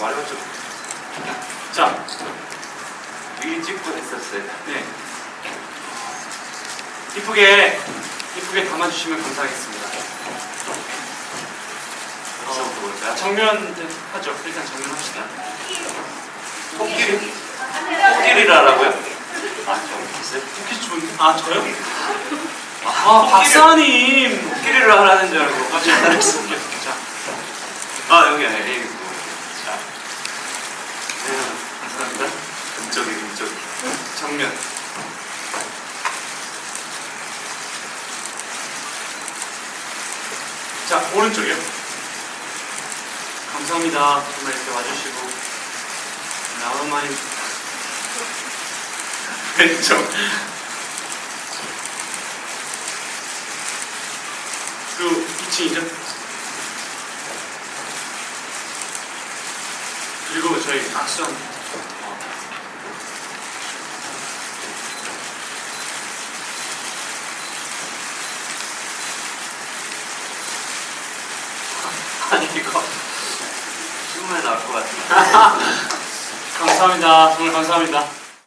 말해봤죠. 자, 미리 찍고 했었어요. 네. 이쁘게, 이쁘게 담아주시면 감사하겠습니다. 보자. 정면 하죠. 일단 정면 합시다. 코끼리? 코끼리라라고요? 아, 좀 있어요? 토끼 준, 아, 저요? 아, 박사님! 코끼리를 하라는 줄 알고. 아, 잘했습니다. 자, 아, 여기 아니에요. 여기 있고. 자. 네, 감사합니다. 금쪽이, 금쪽이. 정면. 자, 오른쪽이요. 감사합니다. 정말 이렇게 와주시고. 나만이 왼쪽. 그 2층이죠? 그리고 저희 악수 한 어, 아니, 이거. 신문에 나올 것 같은데. 감사합니다. 정말 감사합니다.